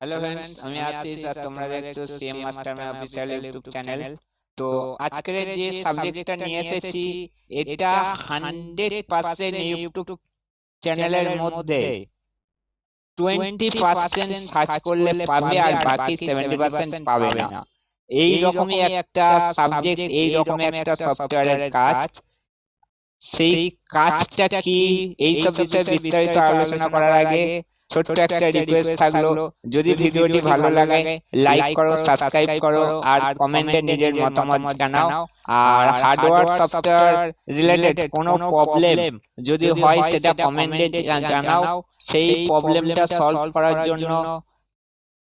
Hello friends আমি আশিস আর তোমরা দেখছ CM master man official YouTube channel তো আজকের যে সাবজেক্টটা নিয়ে এসেছি এটা হান্ড্রেড পার্সেন্ট ইউটিউব চ্যানেলের মধ্যে টোয়েন্টি পার্সেন্ট সার্চ করলে পাবে আর বাকি সেভেন্টি পার্সেন্ট পাবে না এই রকমই একটা সাবজেক্ট এই রকমই একটা সফটওয়্যারের কাজ সেই কাজটা কি এই সব বিষয়ে বিস্তারিত আলোচনা করার আগে ছোট্ট একটা রিকোয়েস্ট থাকল। যদি ভিডিওটি ভালো লাগে লাইক করো সাবস্ক্রাইব করো আর কমেন্টে নিজের মতামত জানাও। আর হার্ডওয়্যার সফটওয়্যার রিলেটেড কোনো প্রবলেম যদি হয় সেটা কমেন্টে জানাও। সেই প্রবলেমটা সলভ করার জন্য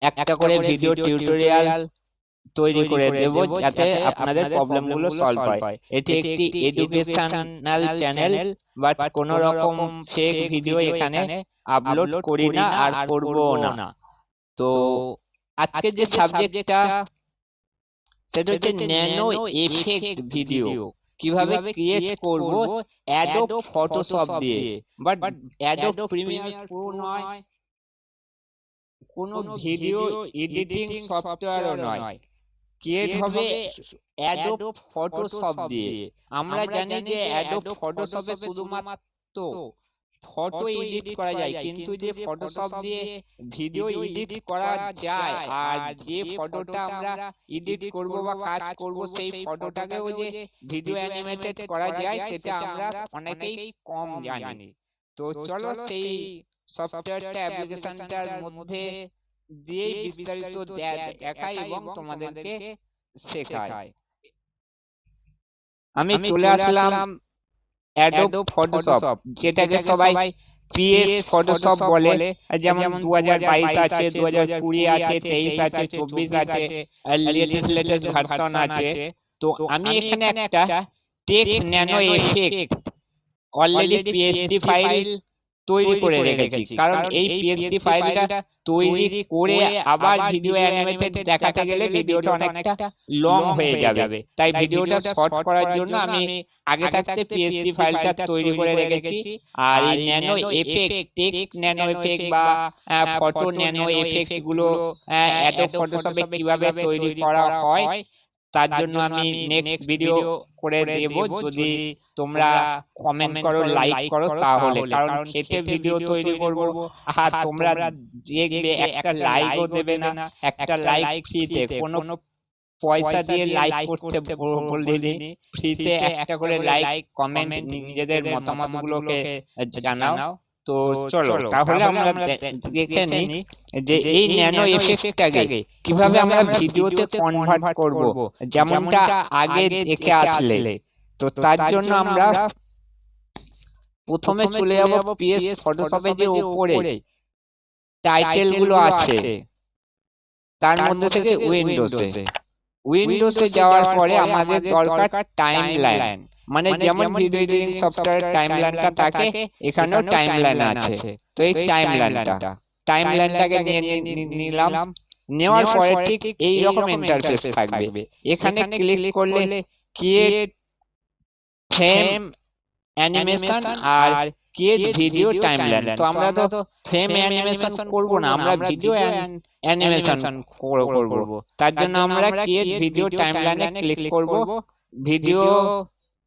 একটা করে ভিডিও টিউটোরিয়াল তৈরি করে দেব যাতে আপনাদের প্রবলেমগুলো সলভ হয়। এটি একটি এডুকেশনাল চ্যানেল বাট কোনো রকম ফেক ভিডিও এখানে আপলোড করি না আর করব না। তো আজকে যে সাবজেক্টটা সেটা হচ্ছে ন্যানো এফেক্ট ভিডিও কীভাবে ক্রিয়েট করব? অ্যাডোব ফটোশপ দিয়ে। বাট অ্যাডোব প্রিমিয়ার প্রো নয়। কোনো ভিডিও এডিটিং সফটওয়্যারও নয়। ক্রিয়েট হবে অ্যাডোব ফটোশপ দিয়ে। আমরা জানি যে অ্যাডোব ফটোশপে শুধুমাত্র ফটো এডিট করা যায়। কিন্তু যে ফটোশপ দিয়ে ভিডিও এডিট করা যায় আর যে ফটোটা আমরা এডিট করব বা কাজ করব সেই ফটোটাকেও যে ভিডিও অ্যানিমেটেড করা যায় সেটা আমরা অনেকেই কম জানি। তো চলো সেই সফটওয়্যারটা অ্যাপ্লিকেশনটার মধ্যে দিয়েই বিস্তারিত দেখাই এবং তোমাদেরকে শেখাই আমি চলে আসলাম অ্যাডোব ফটোশপ যেটাকে সবাই পিএস ফটোশপ বলে। যেমন দু হাজার বাইশ আছে দু হাজার কুড়ি আছে তেইশ আছে চব্বিশ আছে লেটেস্ট লেটেস্ট ভার্সন আছে। তো আমি এখানে একটা text nano effect already PSD file তৈরি করে রেখেছি। কারণ এই পিএসডি ফাইলটা তৈরি করে আবার ভিডিও অ্যানিমেটেড দেখাতে গেলে ভিডিওটা অনেকটা লং হয়ে যাবে। তাই ভিডিওটা শর্ট করার জন্য আমি আগে থাকতে পিএসডি ফাইলটা তৈরি করে রেখেছি। আর এই nano effect text nano effect বা ফটো ন্যানো এফেক্টগুলো অ্যাডোব ফটোশপে কীভাবে তৈরি করা হয়? তার জন্য আমি নেক্সট ভিডিও করে দেব। যদি তোমরা কমেন্ট করো লাইক করো তাহলে। কারণ খেতে ভিডিও তৈরি করব। আর তোমরা দেখবে একটা লাইকও দেবে না। একটা লাইক ফ্রিতে কোনো পয়সা দিয়ে লাইক করতে বলিনি। ফ্রিতে একটা করে লাইক কমেন্ট নিজেদের মতামত গুলোকে জানাও। তো চলো তাহলে আমরা দেখে নিই যে এই ন্যানো এফেক্টটাকে কীভাবে আমরা ভিডিওতে কনভার্ট করব যেমনটা আগে দেখে আসলে। তো তার জন্য আমরা প্রথমে চলে যাব পিএস ফটোশপে যে উপরে। টাইটেলগুলো আছে। তার মধ্যে থেকে উইন্ডোজে উইন্ডোজে যাওয়ার পরে আমাদের দরকার টাইম লাইন মানে যেমন ভিডিও এডিটিং সফটওয়্যার টাইমলাইনটা থাকে এখানেও টাইমলাইন আছে। তো এই টাইমলাইনটা টাইমলাইনটাকে নিয়ে নিলাম। নেওয়ার পরে ঠিক এই রকম ইন্টারফেস থাকবে। এখানে ক্লিক করলে ক্রিয়েট ফ্রেম অ্যানিমেশন আর ক্রিয়েট ভিডিও টাইমলাইন তো আমরা তো ফ্রেম অ্যানিমেশন করব না আমরা ভিডিও অ্যানিমেশন করব। তার জন্য আমরা ক্রিয়েট ভিডিও টাইমলাইনে ক্লিক করব। ভিডিও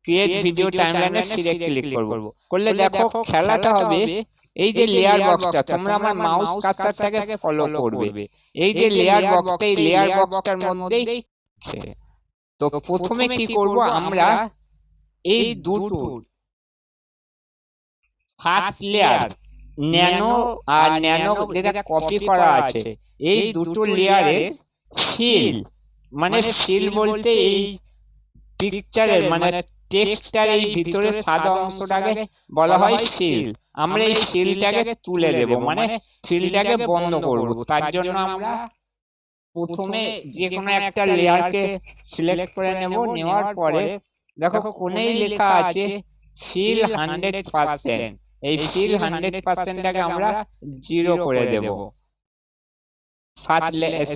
ক্রিয়েট ভিডিও টাইমলাইনে ফিরে ক্লিক করব। করলে দেখো খেলাটা হবে এই যে লেয়ার বক্সটা তোমরা আমার মাউস কার্সারটাকে ফলো করবে। এই যে লেয়ার বক্সটা এই লেয়ার বক্সটার মধ্যেই তো প্রথমে কি করব আমরা? এই দুটো ফার্স্ট লেয়ার ন্যানো আর ন্যানো যেটা কপি করা আছে। এই দুটো লেয়ারে ফিল মানে ফিল বলতে এই পিকচারের মানে টেক্সটার এই ভিতরে সাদা অংশটাকে বলা হয় ফিল আমরা এই ফিলটাকে তুলে দেব মানে ফিলটাকে বন্ধ করব। তার জন্য আমরা প্রথমে যে কোনো একটা লেয়ারকে সিলেক্ট করে নেব। নেওয়ার পরে দেখো কোনেই লেখা আছে ফিল হান্ড্রেড পার্সেন্ট। এই ফিল হান্ড্রেড পার্সেন্টটাকে আমরা জিরো করে দেব। ফার্স্ট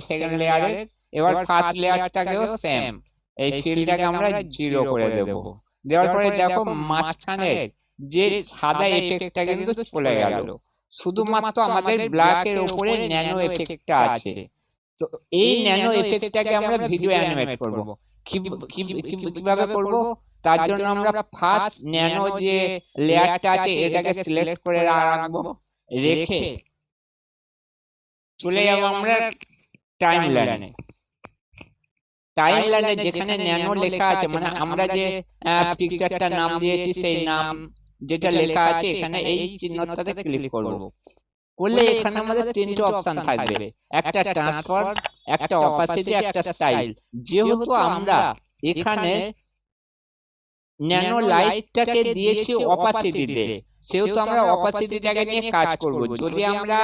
সেকেন্ড লেয়ারের এবার ফার্স্ট লেয়ারটাকেও সেম এই ফিলটাকে আমরা জিরো করে দেব। দেওয়ার পরে দেখো মাঝখানে যে সাদা এফেক্টটা কিন্তু চলে গেল। শুধুমাত্র আমাদের ব্ল্যাকের উপরে ন্যানো এফেক্টটা আছে। তো এই ন্যানো এফেক্টটাকে আমরা ভিডিও অ্যানিমেট করব। কি- কি- কি- কীভাবে করব? তার জন্য আমরা ফার্স্ট ন্যানো যে লেয়ারটা আছে এটাকে সিলেক্ট করে রাখব। রেখে চলে যাব আমরা টাইম লাইনে টাইম লাইনে যেখানে ন্যানো লেখা আছে মানে আমরা যে পিকচারটার নাম দিয়েছি সেই নাম যেটা লেখা আছে এখানে এই চিহ্নটাতে ক্লিক করব। করলে এখানে আমাদের তিনটে অপশন থাকবে। একটা ট্রান্সফার একটা অপাসিটি একটা স্টাইল যেহেতু আমরা এখানে ন্যানো লাইটটাকে দিয়েছি অপাসিটিতে সেহেতু আমরা অপাসিটিটাকে নিয়ে কাজ করব। যদি আমরা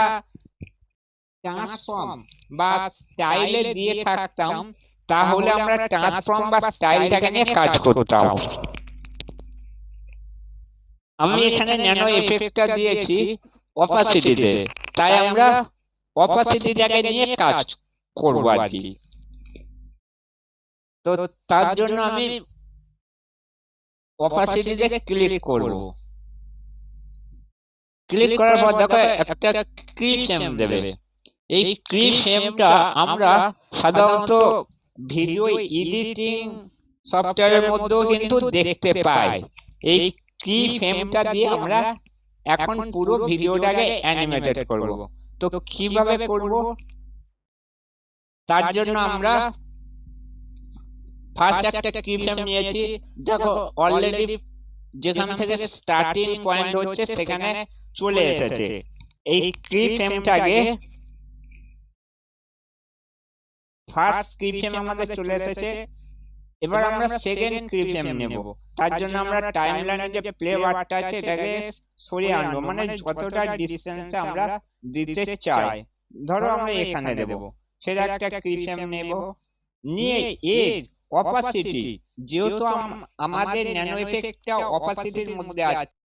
ট্রান্সফর্ম বা স্টাইলে দিয়ে থাকতাম তাহলে আমরা ট্রান্সফর্ম বা স্টাইলটাকে নিয়ে কাজ করতাম। আমি এখানে ন্যানো এফেক্টটা দিয়েছি অপাসিটিতে তাই আমরা অপাসিটিটাকে নিয়ে কাজ করব আর কি। তো তার জন্য আমি অপাসিটিতে ক্লিক করব। ক্লিক করার পর দেখো একটা কি সেম দেবে। এই কি সেমটা আমরা সাধারণত ভিডিও এডিটিং সফটওয়্যারের মধ্যেও কিন্তু দেখতে পাই। এই কি ফ্রেমটা দিয়ে আমরা এখন পুরো ভিডিওটাকে অ্যানিমেটেড করব। তো কীভাবে করব? তার জন্য আমরা ফার্স্ট একটা কি ফ্রেম নিয়েছি। দেখো অলরেডি যেখান থেকে স্টার্টিং পয়েন্ট হচ্ছে সেখানে চলে এসেছে। এই কি ফ্রেমটাকে ফার্স্ট কি ফ্রেম আমাদের চলে এসেছে। এবার আমরা সেকেন্ড কি ফ্রেম নেব। তার জন্য আমরা টাইমলাইনে যে প্লে বারটা আছে এটাকে সরিয়ে আনব। মানে যতটা ডিসটেন্সে আমরা দিতে চাই। ধরো আমরা এখানে দেব। সেটা একটা কি ফ্রেম নেব। নিয়ে এর অপাসিটি যেহেতু আমাদের ন্যানো এফেক্টটা অপাসিটির মধ্যে আছে।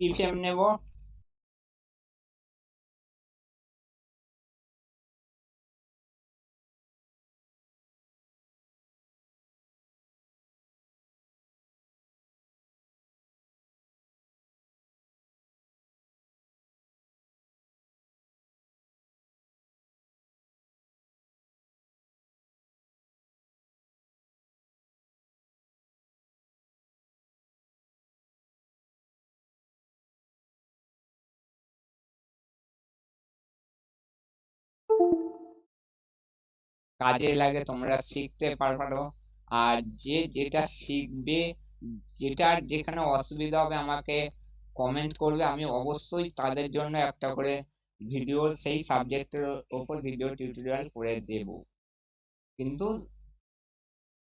কি কাজে লাগে, তোমরা শিখতে পারো। আর যে যেটা শিখবে যেটার যেখানে অসুবিধা হবে আমাকে কমেন্ট করবে, আমি অবশ্যই তাদের জন্য একটা করে ভিডিও সেই সাবজেক্টের ওপর ভিডিও টিউটোরিয়াল করে দেব। কিন্তু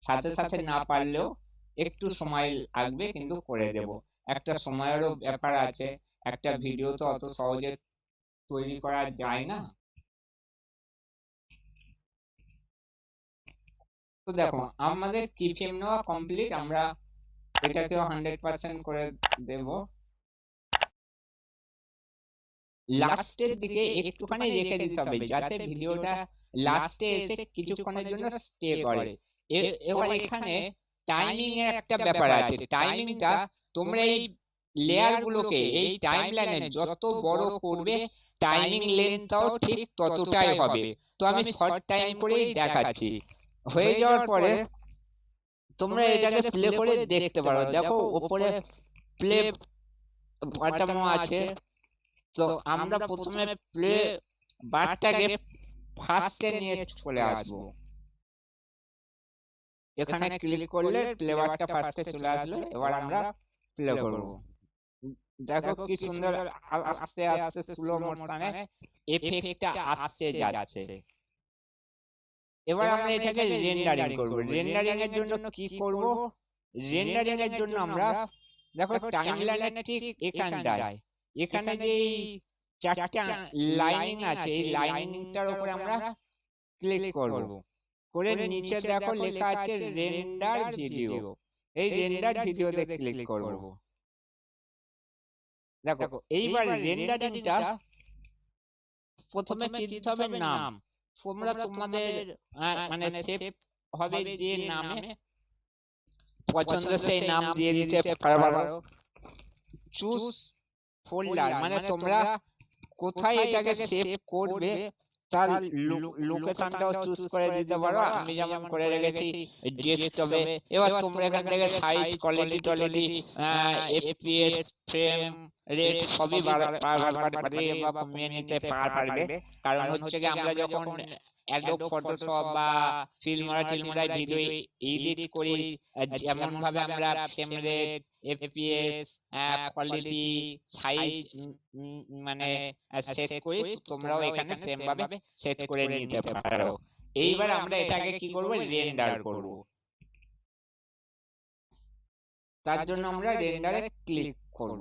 সাথে সাথে না পারলেও একটু সময় লাগবে, কিন্তু করে দেব। একটা সময়েরও ব্যাপার আছে, একটা ভিডিও তো অত সহজে তৈরি করা যায় না। তো দেখো, আমাদের কি নেওয়া কমপ্লিট আমরা এটাকেও হান্ড্রেড পার্সেন্ট করে দেব। লাস্টের দিকে একটুখানি রেখে দিতে হবে, যাতে ভিডিওটা লাস্টে এসে কিছুক্ষণের জন্য স্টে করে। এবার এখানে টাইমিং এর একটা ব্যাপার আছে। টাইমিংটা তোমরা এই লেয়ার গুলোকে এই টাইম লাইনে যত বড় করবে টাইমিং লেন্থটাও ঠিক ততটাই হবে। তো আমি শর্ট টাইম করেই দেখাচ্ছি। হয়ে যাওয়ার পরে তোমরা এটাকে প্লে করে দেখতে পারো। দেখো উপরে প্লে বাটন আছে। তো আমরা প্রথমে প্লে বারটাকে ফার্স্টে নিয়ে চলে আসব। এখানে ক্লিক করলে প্লে বারটা ফার্স্টে চলে আসলো এবার আমরা প্লে করব। দেখো কি সুন্দর আস্তে আস্তে স্লো মোশনে এফেক্টটা আসতে যাচ্ছে এবার আমরা এটাকে রেন্ডারিং করব। রেন্ডারিং এর জন্য কি করব? রেন্ডারিং এর জন্য আমরা দেখো টাইমলাইনের ঠিক এখানটায় এখানে যে এই চারটা লাইনিং আছে এই লাইনিংটার উপরে আমরা ক্লিক করব। করে নিচে দেখো লেখা আছে রেন্ডার ভিডিও এই রেন্ডার ভিডিওতে ক্লিক করব। দেখো এইবার রেন্ডারিংটা প্রথমে কি দিতে হবে নাম। তোমরা তোমাদের মানে সেভ হবে যে নামে পছন্দ সেই নাম দিয়ে দিতে পারো। চুজ ফোল্ডার মানে তোমরা কোথায় এটাকে সেভ করবে তার লোকেশনটাও চুজ করে দিতে পারো। আমি যেমন করে রেখেছি ডেস্কটপে এবার তোমরা এখান থেকে সাইজ কোয়ালিটি টলিটি এফপিএস ফ্রেম রেট সবই বাড়াতে পারবে বা কমিয়ে নিতে পার- পারবে। কারণ হচ্ছে কি আমরা যখন অ্যাডোব ফটোশপ বা ফিল্মরা টিলমরা ভিডিও এডিট করি যেমন ভাবে আমরা frame rate FPS quality size মানে সেট করি তোমরাও এখানে সেম ভাবে সেট করে নিতে পারো। এইবার আমরা এটাকে কি করব? রেন্ডার করব। তার জন্য আমরা রেন্ডারে ক্লিক করব।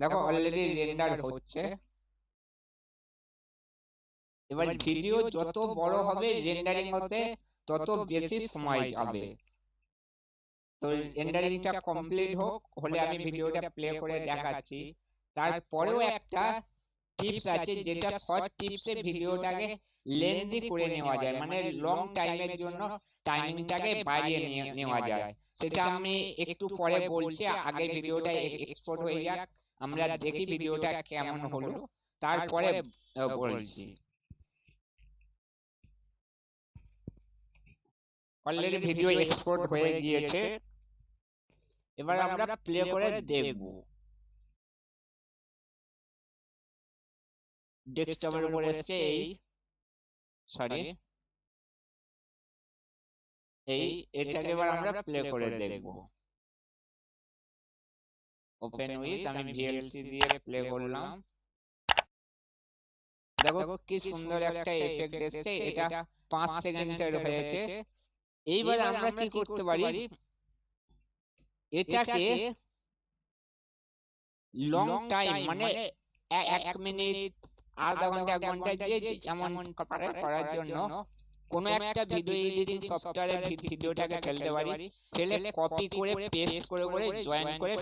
দেখো অলরেডি রেন্ডার হচ্ছে। এবার ভিডিও যত বড় হবে রেন্ডারিং হতে তত বেশি সময় যাবে। তো রেন্ডারিংটা কমপ্লিট হোক হলে আমি ভিডিওটা প্লে করে দেখাচ্ছি। তারপরেও একটা টিপস আছে যেটা শর্ট টিপসে ভিডিওটাকে লেন্দি করে নেওয়া যায় মানে লং টাইমের জন্য টাইমিংটাকে বাড়িয়ে নেওয়া যায়। সেটা আমি একটু পরে বলছি আগে ভিডিওটা এক্সপোর্ট হয়ে যাক আমরা দেখি ভিডিওটা কেমন হলো। তারপরে বলছি অলরেডি ভিডিও এক্সপোর্ট হয়ে গিয়েছে। এবার আমরা প্লে করে দেখব। ডেস্কটপের উপর এসছে এই সরি এই এটাকে এবার আমরা প্লে করে দেখব। ওপেন উইথ আমি ভিএলসি দিয়ে প্লে করলাম। দেখো কি সুন্দর একটা এফেক্ট এসেছে। এটা পাঁচ সেকেন্ডের হয়েছে। এইবার আমরা কি করতে পারি? এটাকে লং টাইম মানে এক মিনিট আধা ঘণ্টা এক ঘণ্টা যে যেমন করার জন্য কোনো একটা ভিডিও এডিটিং সফটওয়্যারে ভিডিওটাকে ফেলতে পারি। ফেলে কপি করে পেস্ট করে করে জয়েন করে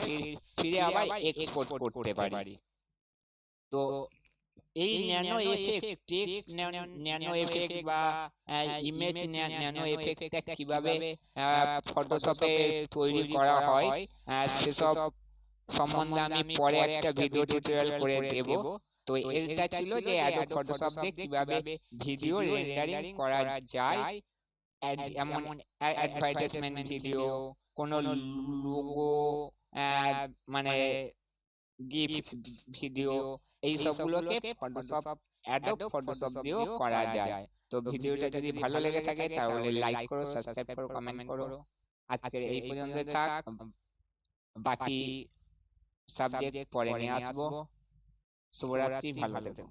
ফিরে আবার এক্সপোর্ট করতে পারি। তো এই nano effect text nano effect বা ইমেজ ন্যানো এফেক্টটা কীভাবে ফটোশপে তৈরি করা হয় সেসব সম্বন্ধে আমি পরে একটা ভিডিও টিউটোরিয়াল করে দেব। তো এটা ছিল যে অ্যাডোব ফটোশপ কীভাবে ভিডিও রেন্ডারিং করা যায় এমন অ্যাডভার্টাইজমেন্ট ভিডিও কোনো লোগো মানে গিফট ভিডিও এই সবগুলোকে ফটোশপ অ্যাডোব ফটোশপ দিয়েও করা যায়। তো ভিডিওটা যদি ভালো লেগে থাকে তাহলে লাইক করো সাবস্ক্রাইব করো কমেন্ট করো। আজকের এই পর্যন্ত থাক। বাকি সাবজেক্ট পরে নিয়ে আসব। শুভরাত্রি ভালো থেকো।